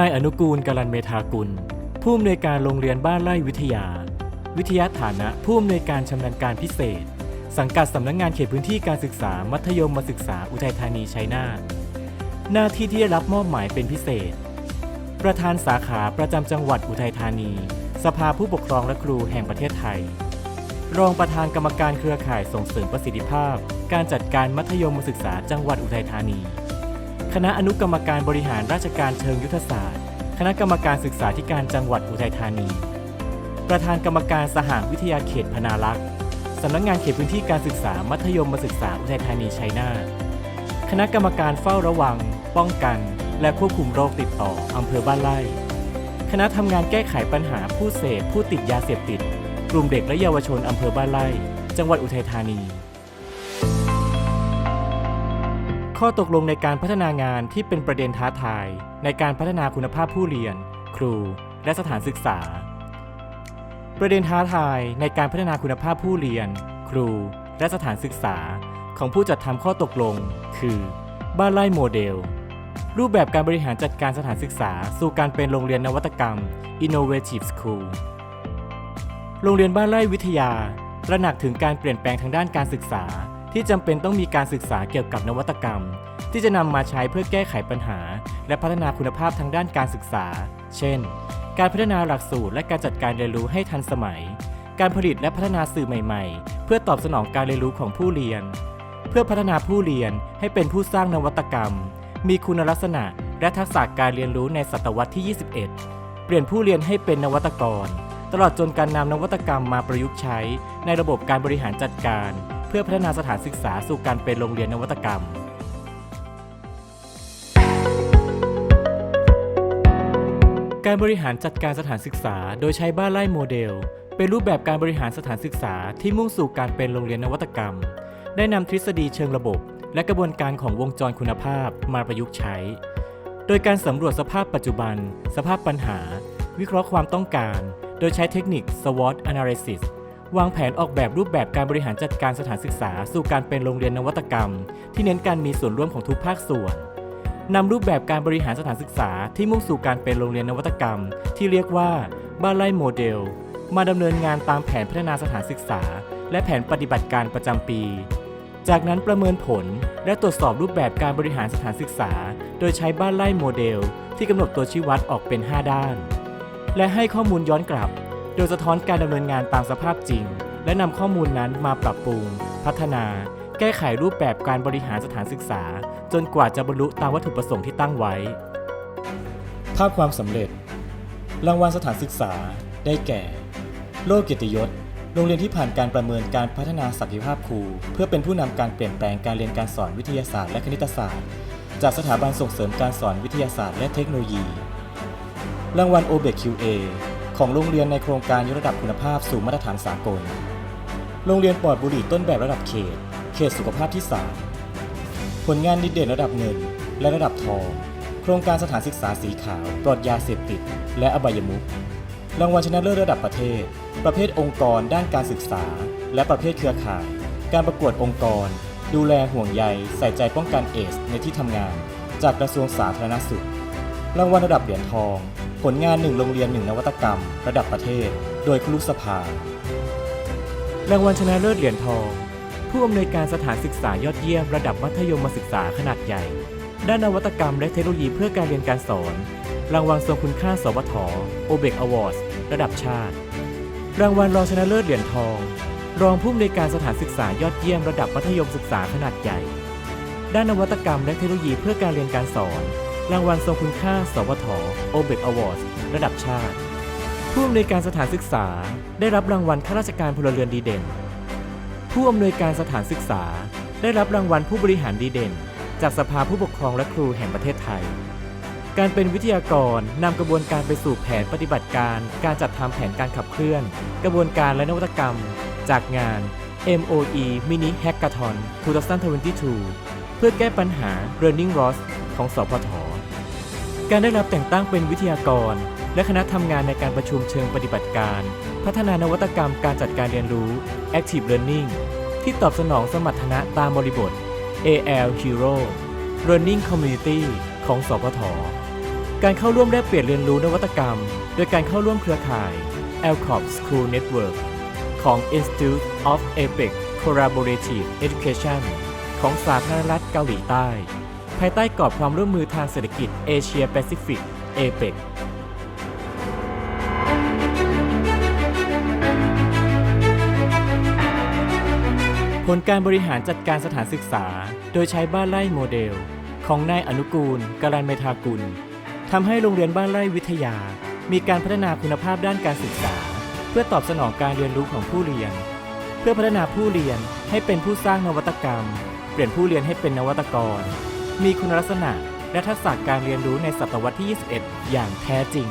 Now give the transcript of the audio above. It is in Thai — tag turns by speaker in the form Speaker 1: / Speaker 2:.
Speaker 1: นายอนุกูลกลันเมธากุล ผู้อำนวยการโรงเรียนบ้านไร่วิทยา วิทยาฐานะผู้อำนวยการชำนาญการพิเศษ สังกัดสำนักงงานเขตพื้นที่การศึกษา มัธยมศึกษาอุทัยธานีชัยนาทหน้าที่ที่ได้รับมอบหมายเป็นพิเศษ ประธานสาขาประจำจังหวัดอุทัยธานี สภาผู้ปกครองและครูแห่งประเทศไทย รองประธานกรรมการเครือข่ายส่งเสริมประสิทธิภาพ การจัดการมัธยมศึกษาจังหวัดอุทัยธานี คณะอนุกรรมการบริหารราชการเชิงยุทธศาสตร์ คณะกรรมการศึกษาธิการจังหวัดอุทัยธานี ประธานกรรมการสหวิทยาเขตพนารักษ์สำนักงานเขตพื้นที่การศึกษามัธยมศึกษาอุทัยธานีชัยนาทคณะกรรมการเฝ้าระวัง ป้องกัน และควบคุมโรคติดต่ออำเภอบ้านไร่ คณะทำงานแก้ไขปัญหาผู้เสพผู้ติดยาเสพติด กลุ่มเด็กและเยาวชนอำเภอบ้านไร่ จังหวัดอุทัยธานี ข้อตกลงในการพัฒนางานที่เป็นประเด็นท้าทาย ในการพัฒนาคุณภาพผู้เรียน ครู และสถานศึกษา ประเด็นท้าทายในการพัฒนาคุณภาพผู้เรียน ครู และสถานศึกษา ของผู้จัดทำข้อตกลง คือ บ้านไร่โมเดล รูปแบบการบริหารจัดการสถานศึกษา สู่การเป็นโรงเรียนนวัตกรรม Innovative School โรงเรียนบ้านไร่วิทยาตระหนักถึงการเปลี่ยนแปลงทางด้านการศึกษา ที่จำเป็นต้องมีการศึกษาเกี่ยวกับนวัตกรรม ที่จะนำมาใช้เพื่อแก้ไขปัญหา และพัฒนาคุณภาพทางด้านการศึกษา เช่น การพัฒนาหลักสูตรและการจัดการเรียนรู้ให้ทันสมัย การผลิตและพัฒนาสื่อใหม่ ๆ เพื่อตอบสนองการเรียนรู้ของผู้เรียน เพื่อพัฒนาผู้เรียนให้เป็นผู้สร้างนวัตกรรม มีคุณลักษณะและทักษะการเรียนรู้ในศตวรรษที่ 21 เปลี่ยนผู้เรียนให้เป็นนวัตกร ตลอดจนการนำนวัตกรรมมาประยุกต์ใช้ ในระบบการบริหารจัดการ เพื่อพัฒนาสถานศึกษาสู่การเป็นโรงเรียนนวัตกรรม การบริหารจัดการสถานศึกษา โดยใช้บ้านไร่โมเดล เป็นรูปแบบการบริหารสถานศึกษาที่มุ่งสู่การเป็นโรงเรียนนวัตกรรม ได้นำทฤษฎีเชิงระบบ และกระบวนการของวงจรคุณภาพมาประยุกต์ใช้ โดยการสำรวจสภาพปัจจุบัน สภาพปัญหา วิเคราะห์ความต้องการ โดยใช้เทคนิค SWOT Analysis วางแผนออกแบบรูปแบบการบริหารจัดการสถานศึกษา สู่การเป็นโรงเรียนนวัตกรรม ที่เน้นการมีส่วนร่วมของทุกภาคส่วนนำรูปแบบการบริหารสถานศึกษาที่มุ่งสู่การเป็นโรงเรียนนวัตกรรม ที่เรียกว่าบ้านไร่โมเดล มาดำเนินงานตามแผนพัฒนาสถานศึกษา และแผนปฏิบัติการประจำปี จากนั้นประเมินผลและตรวจสอบรูปแบบการบริหารสถานศึกษา โดยใช้บ้านไร่โมเดล ที่กำหนดตัวชี้วัดออกเป็น 5 ด้าน และให้ข้อมูลย้อนกลับ ดยสะท้อนการดำเนินงานตามสภาพจริง และนำข้อมูลนั้นมาปรับปรุง พัฒนา แก้ไขรูปแบบการบริหารสถานศึกษา จนกว่าจะบรรลุตามวัตถุประสงค์ที่ตั้งไว้ ภาพความสำเร็จ รางวัลสถานศึกษา ได้แก่ โลกเกียรติยศ โรงเรียนที่ผ่านการประเมินการพัฒนาศักยภาพครู เพื่อเป็นผู้นำการเปลี่ยนแปลงการเรียนการสอนวิทยาศาสตร์และคณิตศาสตร์ จากสถาบันส่งเสริมการสอนวิทยาศาสตร์และเทคโนโลยี รางวัล o b e QA ของโรงเรียนในโครงการยกระดับคุณภาพสู่มาตรฐานสากล โรงเรียนปลอดบุหรี่ต้นแบบระดับเขต เขตสุขภาพที่ 3 ผลงานดีเด่นระดับเงินและระดับทอง โครงการสถานศึกษาสีขาว ปลอดยาเสพติด และอบายมุข รางวัลชนะเลิศระดับประเทศ ประเภทองค์กรด้านการศึกษา และประเภทเครือข่าย การประกวดองค์กร ดูแลห่วงใยใส่ใจป้องกันเอสในที่ทำงาน จากกระทรวงสาธารณสุข รางวัลระดับเหรียญทอง ผลงานหนึ่งโรงเรียนหนึ่งนวัตกรรม ระดับประเทศ โดยครุสภารางวัลชนะเลิศเหรียญทอง ผู้อำนวยการสถานศึกษายอดเยี่ยมระดับมัธยมศึกษาขนาดใหญ่ ด้านนวัตกรรมและเทคโนโลยีเพื่อการเรียนการสอน รางวัลทรงคุณค่าสวทโอเบกอวอร์ดระดับชาติ รางวัลรองชนะเลิศเหรียญทอง รองผู้อำนวยการสถานศึกษายอดเยี่ยมระดับมัธยมศึกษาขนาดใหญ่ ด้านนวัตกรรมและเทคโนโลยีเพื่อการเรียนการสอน รางวัลทรงคุณค่า สวทโอเบกอวอร์ดระดับชาติ ผู้อำนวยการสถานศึกษาได้รับรางวัลข้าราชการพลเรือนดีเด่น ผู้อำนวยการสถานศึกษา ได้รับรางวัลผู้บริหารดีเด่น จากสภาผู้ปกครองและครูแห่งประเทศไทย การเป็นวิทยากรนำกระบวนการไปสู่แผนปฏิบัติการ การจัดทำแผนการขับเคลื่อน กระบวนการและนวัตกรรม จากงาน MOE Mini Hackathon 2022 เพื่อแก้ปัญหา Learning Loss ของสพท การได้รับแต่งตั้งเป็นวิทยากร และคณะทำงานในการประชุมเชิงปฏิบัติการ พัฒนานวัตกรรมการจัดการเรียนรู้ Active Learning ที่ตอบสนองสมรรถนะตามบริบท AL Hero Learning Community ของสพทการเข้าร่วมแลกเปลี่ยนเรียนรู้นวัตกรรม โดยการเข้าร่วมเครือข่าย a l c o p School Network ของ Institute of APEC Collaborative Education ของสาธารณรัฐเกาหลีใต้ ภายใต้กรอบความร่วมมือทางเศรษฐกิจเอเชียแปซิฟิก APEC ผลการบริหารจัดการสถานศึกษา โดยใช้บ้านไร่โมเดล ของนายอนุกูลกาลันเมทากุลทำให้โรงเรียนบ้านไร่วิทยา มีการพัฒนาคุณภาพด้านการศึกษา เพื่อตอบสนองการเรียนรู้ของผู้เรียน เพื่อพัฒนาผู้เรียนให้เป็นผู้สร้างนวัตกรรม เปลี่ยนผู้เรียนให้เป็นนวัตกร มีคุณลักษณะและทักษะการเรียนรู้ในศตวรรษที่ 21 อย่างแท้จริง